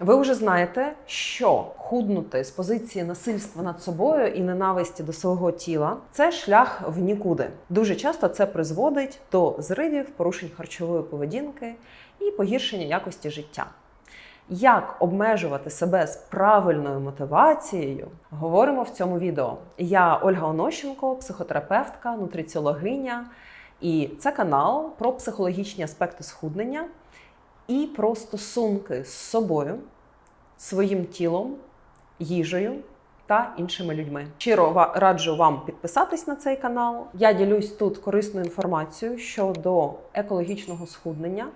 Ви вже знаєте, що худнути з позиції насильства над собою і ненависті до свого тіла це шлях в нікуди. Дуже часто це призводить до зривів, порушень харчової поведінки і погіршення якості життя. Як обмежувати себе з правильною мотивацією, говоримо в цьому відео. Я Ольга Онощенко, психотерапевтка, нутриціологиня, і це канал про психологічні аспекти схуднення і про стосунки з собою, своїм тілом, їжею та іншими людьми. Щиро раджу вам підписатись на цей канал. Я ділюсь тут корисною інформацією щодо екологічного схуднення,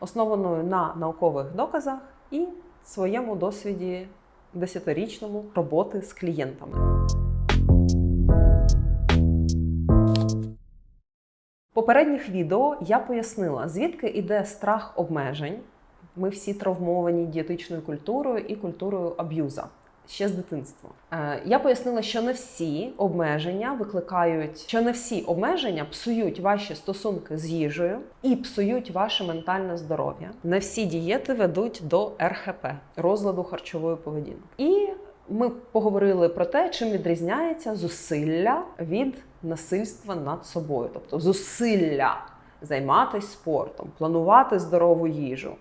основаною на наукових доказах і своєму досвіді десятирічному роботи з клієнтами. Попередніх відео я пояснила, звідки йде страх обмежень. Ми всі травмовані дієтичною культурою і культурою аб'юза ще з дитинства. Е, Я пояснила, що не всі обмеження викликають, що не всі обмеження псують ваші стосунки з їжею і псують ваше ментальне здоров'я. Не всі дієти ведуть до РХП розладу харчової поведінки. І ми поговорили про те, чим відрізняється зусилля від насильства над собою, тобто зусилля займатися спортом, планувати здорову їжу,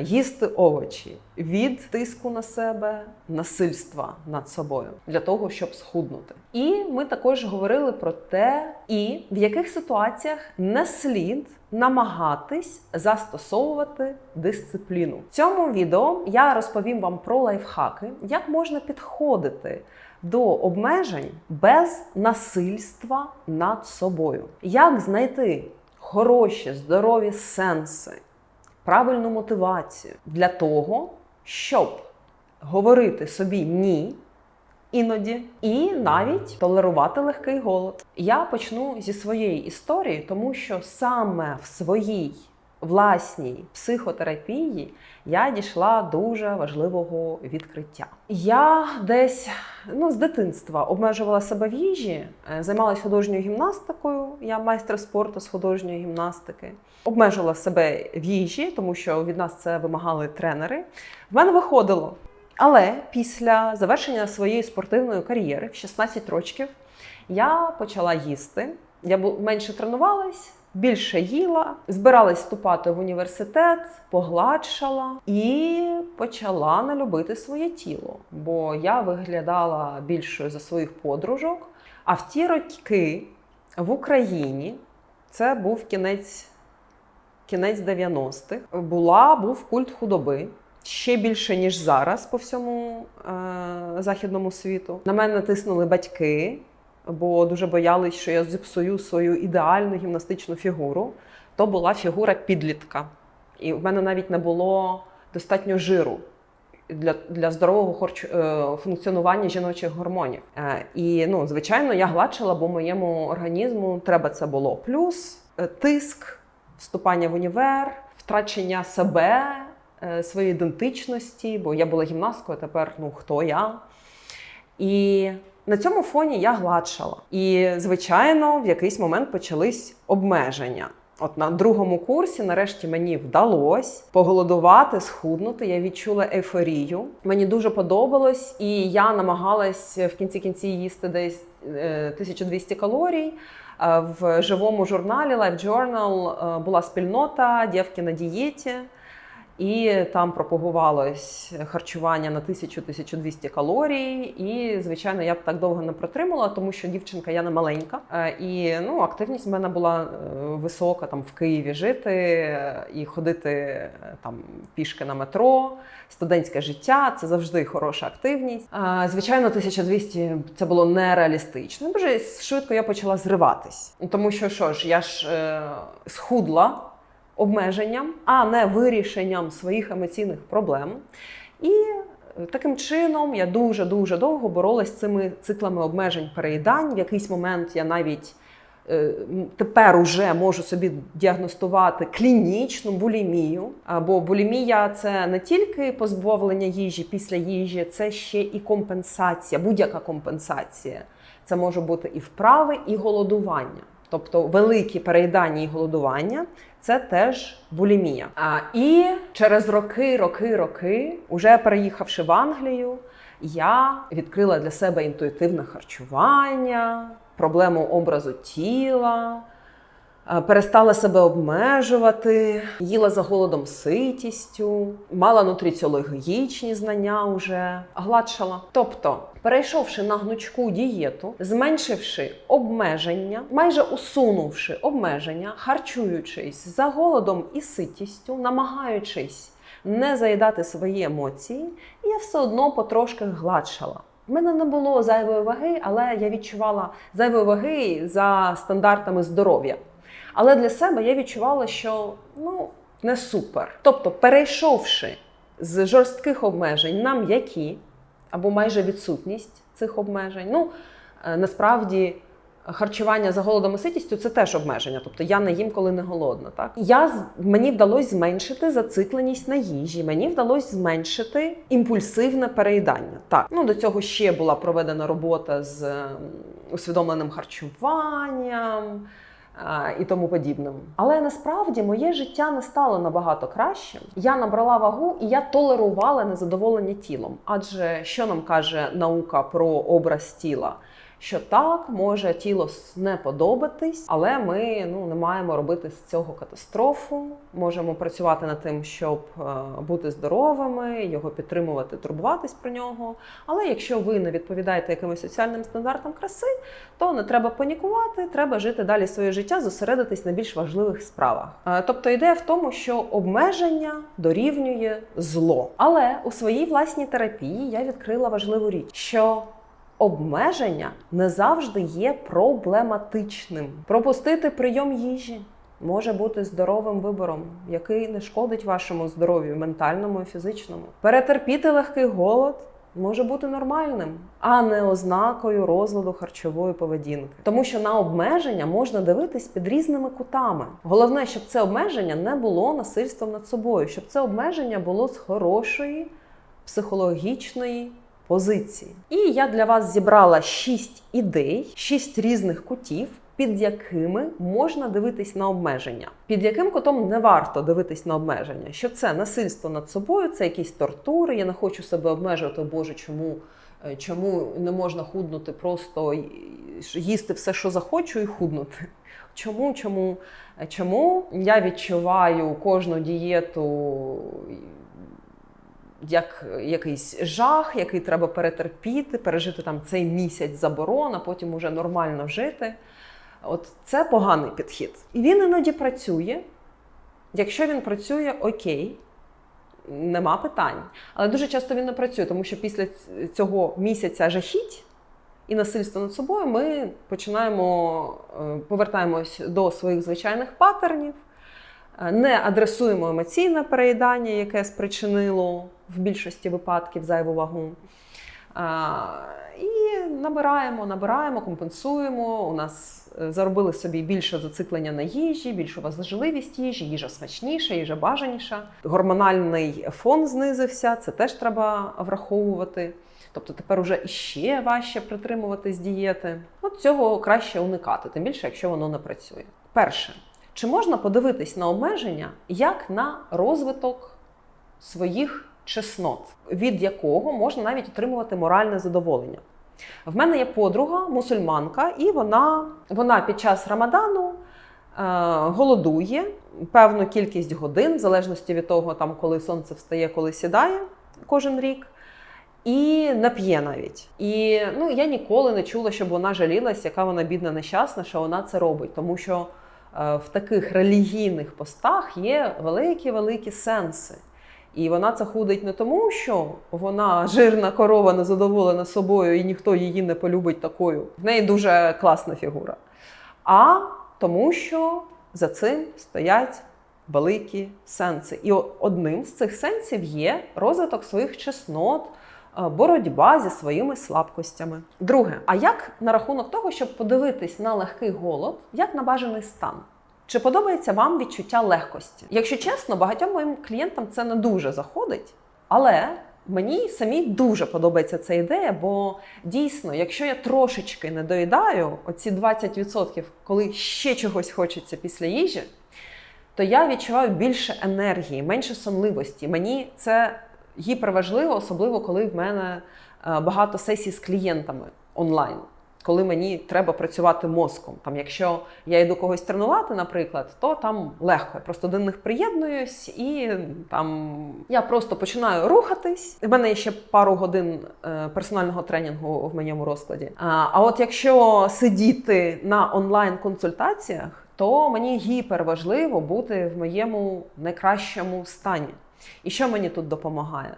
їсти овочі від тиску на себе, насильства над собою для того, щоб схуднути. І ми також говорили про те, і в яких ситуаціях не слід намагатись застосовувати дисципліну. В цьому відео я розповім вам про лайфхаки, як можна підходити до обмежень без насильства над собою, як знайти хороші, здорові сенси, правильну мотивацію для того, щоб говорити собі ні іноді і навіть толерувати легкий голод. Я почну зі своєї історії, тому що саме в своїй власній психотерапії я дійшла дуже важливого відкриття. Я десь ну, з дитинства обмежувала себе в їжі, е, займалася художньою гімнастикою. Я майстер спорту з художньої гімнастики. Обмежувала себе в їжі, тому що від нас це вимагали тренери. В мене виходило. Але після завершення своєї спортивної кар'єри в 16 років я почала їсти. Я менше тренувалась, більше їла, збиралась вступати в університет, погладшала і почала не любити своє тіло, бо я виглядала більшою за своїх подружок. А в ті роки в Україні це був кінець, кінець 90-х, була, був культ худоби. Ще більше ніж зараз по всьому е, західному світу. На мене тиснули батьки, бо дуже боялись, що я зіпсую свою ідеальну гімнастичну фігуру. То була фігура підлітка. І в мене навіть не було достатньо жиру для, для здорового харч... е, функціонування жіночих гормонів. Е, і, ну, звичайно, я гладшила, бо моєму організму треба це було. Плюс е, тиск, вступання в універ, втрачення себе, своєї ідентичності, бо я була гімнасткою, тепер ну хто я. І на цьому фоні я гладшала. І, звичайно, в якийсь момент почались обмеження. От на другому курсі, нарешті, мені вдалося поголодувати, схуднути. Я відчула ейфорію. Мені дуже подобалось, і я намагалась в кінці кінці їсти десь е, 1200 калорій. Е, В живому журналі Life Journal е, була спільнота дівки на дієті. І там пропагувалось харчування на 1000-1200 калорій. І, звичайно, я б так довго не протримала, тому що дівчинка я не маленька. Е, І ну, активність в мене була е, висока там в Києві жити і ходити е, там пішки на метро. Студентське життя це завжди хороша активність. Звичайно, 1200 це було нереалістично. Дуже швидко я почала зриватись, тому що що ж, я ж схудла обмеженням, а не вирішенням своїх емоційних проблем. І е, таким чином я дуже дуже довго боролась з цими циклами обмежень переїдань. В якийсь момент я навіть е, тепер уже можу собі діагностувати клінічну булімію. Бо булімія це не тільки позбавлення їжі після їжі, це ще і компенсація, будь-яка компенсація. Це може бути і вправи, і голодування. Тобто великі переїдання і голодування це теж булімія. А, і через роки, роки, роки, уже переїхавши в Англію, я відкрила для себе інтуїтивне харчування, проблему образу тіла. Е, Перестала себе обмежувати, їла за голодом ситістю, мала нутриціологічні знання уже, гладшала. Тобто, перейшовши на гнучку дієту, зменшивши обмеження, майже усунувши обмеження, харчуючись за голодом і ситістю, намагаючись не заїдати свої емоції, я все одно потрошки гладшала. У мене не було зайвої ваги, але я відчувала зайвої ваги за стандартами здоров'я. Але для себе я відчувала, що ну не супер. Тобто, перейшовши з жорстких обмежень на м'які або майже відсутність цих обмежень, ну е, насправді. Харчування за голодом і ситістю це теж обмеження, тобто я не їм, коли не голодна. Так я мені вдалося зменшити зацикленість на їжі. Мені вдалося зменшити імпульсивне переїдання. Так, ну до цього ще була проведена робота з усвідомленим харчуванням і тому подібним. Але насправді моє життя не стало набагато кращим. Я набрала вагу і я толерувала незадоволення тілом. Адже що нам каже наука про образ тіла? Що так може тіло не подобатись, але ми ну не маємо робити з цього катастрофу. Можемо працювати над тим, щоб е, бути здоровими, його підтримувати, турбуватись про нього. Але якщо ви не відповідаєте якимось соціальним стандартам краси, то не треба панікувати, треба жити далі своє життя, зосередитись на більш важливих справах. Е, Тобто ідея в тому, що обмеження дорівнює зло. Але у своїй власній терапії я відкрила важливу річ, що обмеження не завжди є проблематичним. Пропустити прийом їжі. Може бути здоровим вибором, який не шкодить вашому здоров'ю, ментальному і фізичному. Перетерпіти легкий голод може бути нормальним, а не ознакою розладу харчової поведінки. Тому що на обмеження можна дивитись під різними кутами. Головне, щоб це обмеження не було насильством над собою, щоб це обмеження було з хорошої психологічної позиції. І я для вас зібрала шість ідей, шість різних кутів. Під якими можна дивитись на обмеження, під яким кутом не варто дивитись на обмеження, що це насильство над собою, це якісь тортури. Я не хочу себе обмежувати. Боже, чому, е, чому не можна худнути, просто їсти все, що захочу, і худнути. Чому, чому, Е, чому я відчуваю кожну дієту як якийсь жах, який треба перетерпіти, пережити там цей місяць заборон, а потім уже нормально жити. От це поганий підхід. І він іноді працює. Якщо він працює, окей, нема питань. Але дуже часто він не працює, тому що після цього місяця жахіть і насильства над собою ми починаємо е, повертаємось до своїх звичайних паттернів, е, не адресуємо емоційне переїдання, яке спричинило в більшості випадків зайву вагу. А, І набираємо, набираємо, компенсуємо. У нас е, заробили собі більше зациклення на їжі, більшу важливість їжі, їжа смачніша, їжа бажаніша. Гормональний фон знизився, це теж треба враховувати. Тобто тепер уже іще важче притримуватись дієти. От цього краще уникати, тим більше, якщо воно не працює. Перше, чи можна подивитись на обмеження як на розвиток своїх чеснот, від якого можна навіть отримувати моральне задоволення? В мене є подруга, мусульманка, і вона, вона під час Рамадану е, голодує певну кількість годин, в залежності від того, там, коли сонце встає, коли сідає кожен рік. І не п'є навіть. І ну, я ніколи не чула, щоб вона жалілась, яка вона бідна нещасна, що вона це робить. Тому що е, в таких релігійних постах є великі-великі сенси. І вона це худить не тому, що вона жирна корова, незадоволена собою, і ніхто її не полюбить такою. В неї дуже класна фігура. А тому, що за цим стоять великі сенси. І одним з цих сенсів є розвиток своїх чеснот, е, боротьба зі своїми слабкостями. Друге, а як на рахунок того, щоб подивитись на легкий голод, як на бажаний стан? Чи подобається вам відчуття легкості? Якщо чесно, багатьом моїм клієнтам це не дуже заходить, але мені самій дуже подобається ця ідея, бо дійсно, якщо я трошечки не доїдаю, оці 20%, коли ще чогось хочеться після їжі, то я відчуваю більше енергії, менше сонливості. Мені це гіперважливо, особливо коли в мене е, багато сесій з клієнтами онлайн. Коли мені треба працювати мозком. Там, якщо я йду когось тренувати, наприклад, то там легко. Я просто до них приєднуюсь, і там я просто починаю рухатись. У мене є ще пару годин е, персонального тренінгу в моєму розкладі. А, от якщо сидіти на онлайн-консультаціях, то мені гіпер важливо бути в моєму найкращому стані. І що мені тут допомагає?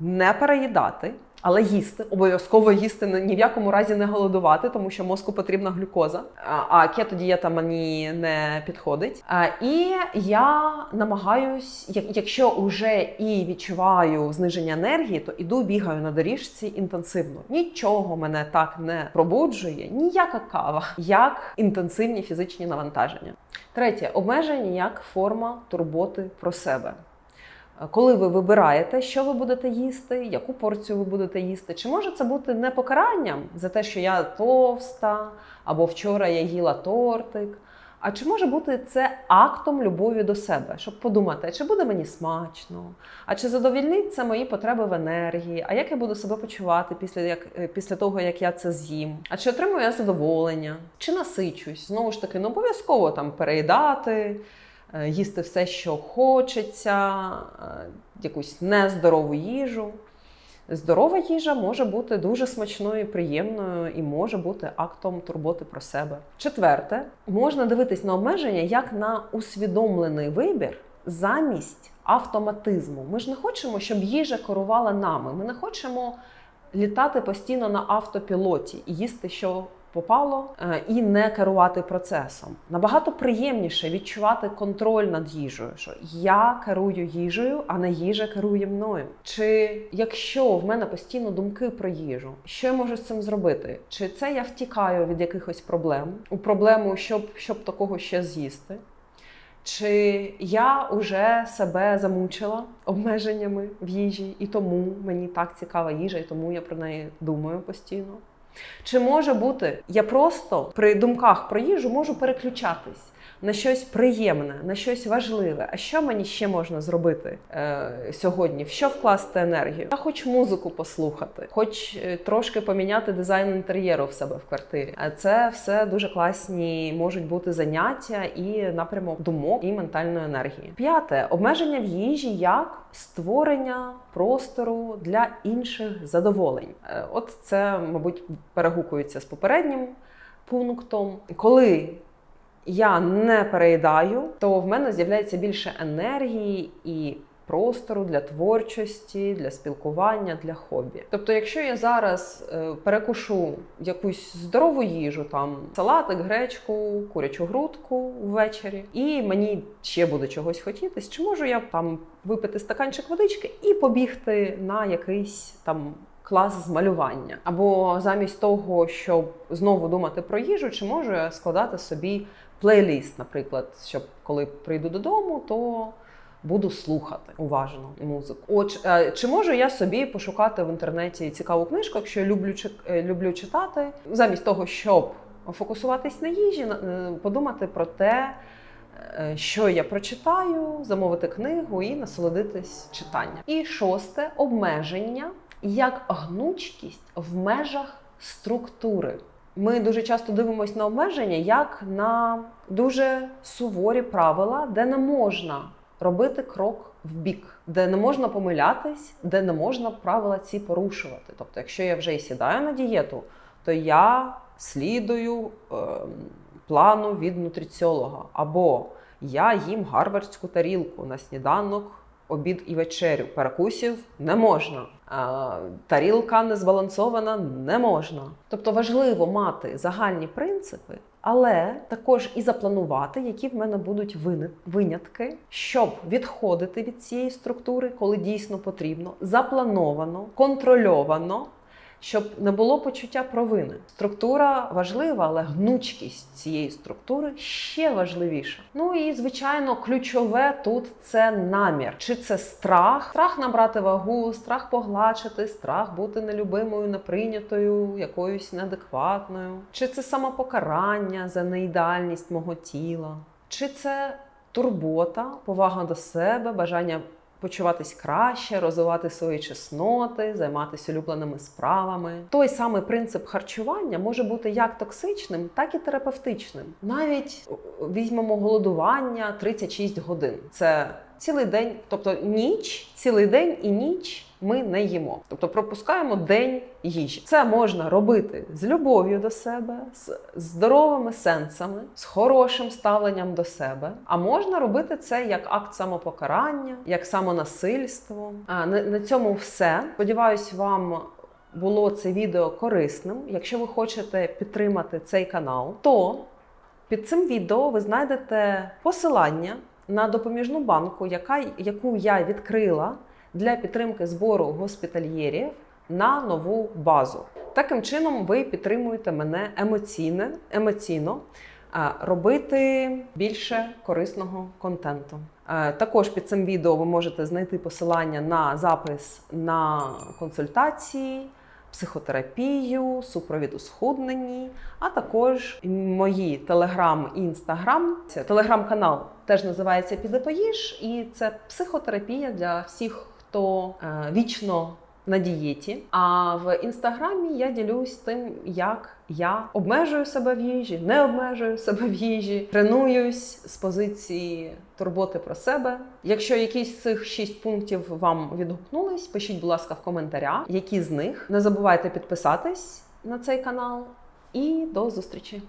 Не переїдати, але їсти. Обов'язково їсти ні в якому разі не голодувати, тому що мозку потрібна глюкоза. А, кетодієта мені не підходить. І я намагаюсь, як- якщо вже і відчуваю зниження енергії, то іду бігаю на доріжці інтенсивно. Нічого мене так не пробуджує, ніяка кава, як інтенсивні фізичні навантаження. Третє обмеження як форма турботи про себе. Коли ви вибираєте, що ви будете їсти, яку порцію ви будете їсти, чи може це бути не покаранням за те, що я товста, або вчора я їла тортик. А чи може бути це актом любові до себе, щоб подумати, чи буде мені смачно, а чи задовільнить це мої потреби в енергії, а як я буду себе почувати після, як, е, після того, як я це з'їм? А чи отримую я задоволення, чи насичусь? Знову ж таки, не обов'язково там переїдати, їсти все, що хочеться, е, якусь нездорову їжу. Здорова їжа може бути дуже смачною, приємною і може бути актом турботи про себе. Четверте, можна дивитись на обмеження як на усвідомлений вибір замість автоматизму. Ми ж не хочемо, щоб їжа керувала нами. Ми не хочемо літати постійно на автопілоті і їсти, що попало, е, і не керувати процесом. Набагато приємніше відчувати контроль над їжею, що я керую їжею, а не їжа керує мною. Чи якщо в мене постійно думки про їжу, що я можу з цим зробити? Чи це я втікаю від якихось проблем у проблему, щоб, щоб такого ще з'їсти? Чи я вже себе замучила обмеженнями в їжі, і тому мені так цікава їжа, і тому я про неї думаю постійно? Чи може бути, я просто при думках про їжу можу переключатись на щось приємне, на щось важливе. А що мені ще можна зробити е, сьогодні? В що вкласти енергію? Я хоч музику послухати, хоч е, трошки поміняти дизайн інтер'єру в себе в квартирі. А це все дуже класні можуть бути заняття і напрямок думок і ментальної енергії. П'яте обмеження в їжі як створення простору для інших задоволень. Е, От це, мабуть, перегукується з попереднім пунктом, коли я не переїдаю, то в мене з'являється більше енергії і простору для творчості, для спілкування, для хобі. Тобто, якщо я зараз е, перекушу якусь здорову їжу, там салатик, гречку, курячу грудку ввечері, і мені ще буде чогось хотітись, чи можу я там випити стаканчик водички і побігти на якийсь там клас з малювання. Або замість того, щоб знову думати про їжу, чи можу я складати собі плейліст, наприклад, щоб коли прийду додому, то буду слухати уважно музику. От е, чи можу я собі пошукати в інтернеті цікаву книжку, якщо я люблю е, люблю читати, замість того, щоб фокусуватись на їжі, е, подумати про те. Що я прочитаю, замовити книгу і насолодитись читанням. І шосте обмеження як гнучкість в межах структури. Ми дуже часто дивимося на обмеження як на дуже суворі правила, де не можна робити крок в бік, де не можна помилятись, де не можна правила ці порушувати. Тобто, якщо я вже і сідаю на дієту, то я слідую ем, плану від нутриціолога, або я їм гарвардську тарілку на сніданок, обід і вечерю. Перекусів не можна. Тарілка не збалансована не можна. Тобто важливо мати загальні принципи, але також і запланувати, які в мене будуть винятки, щоб відходити від цієї структури, коли дійсно потрібно, заплановано, контрольовано. Щоб не було почуття провини. Структура важлива, але гнучкість цієї структури ще важливіша. Ну і звичайно, ключове тут це намір. Чи це страх, страх набрати вагу, страх погладшити, страх бути нелюбимою, неприйнятою, якоюсь неадекватною, чи це самопокарання за неідеальність мого тіла, чи це турбота, повага до себе, бажання почуватись краще, розвивати свої чесноти, займатися улюбленими справами. Той самий принцип харчування може бути як токсичним, так і терапевтичним. Навіть візьмемо голодування 36 годин. Це цілий день, тобто ніч, цілий день і ніч. Ми не їмо, тобто пропускаємо день їжі. Це можна робити з любов'ю до себе, з здоровими сенсами, з хорошим ставленням до себе. А можна робити це як акт самопокарання, як самонасильство. А на, цьому все. Сподіваюсь, вам було це відео корисним. Якщо ви хочете підтримати цей канал, то під цим відео ви знайдете посилання на допоміжну банку, яка, яку я відкрила для підтримки збору госпітальєрів на нову базу. Таким чином, ви підтримуєте мене емоційно, емоційно робити більше корисного контенту. Е, Також під цим відео ви можете знайти посилання на запис на консультації, психотерапію, супровід у схудненні, а також мої телеграм і інстаграм. Телеграм-канал теж називається Піди поїж, і це психотерапія для всіх, хто е, вічно на дієті. А в інстаграмі я ділюсь тим, як я обмежую себе в їжі, не обмежую себе в їжі, тренуюсь з позиції турботи про себе. Якщо якісь з цих шість пунктів вам відгукнулись, пишіть, будь ласка, в коментарях, які з них. Не забувайте підписатись на цей канал і до зустрічі!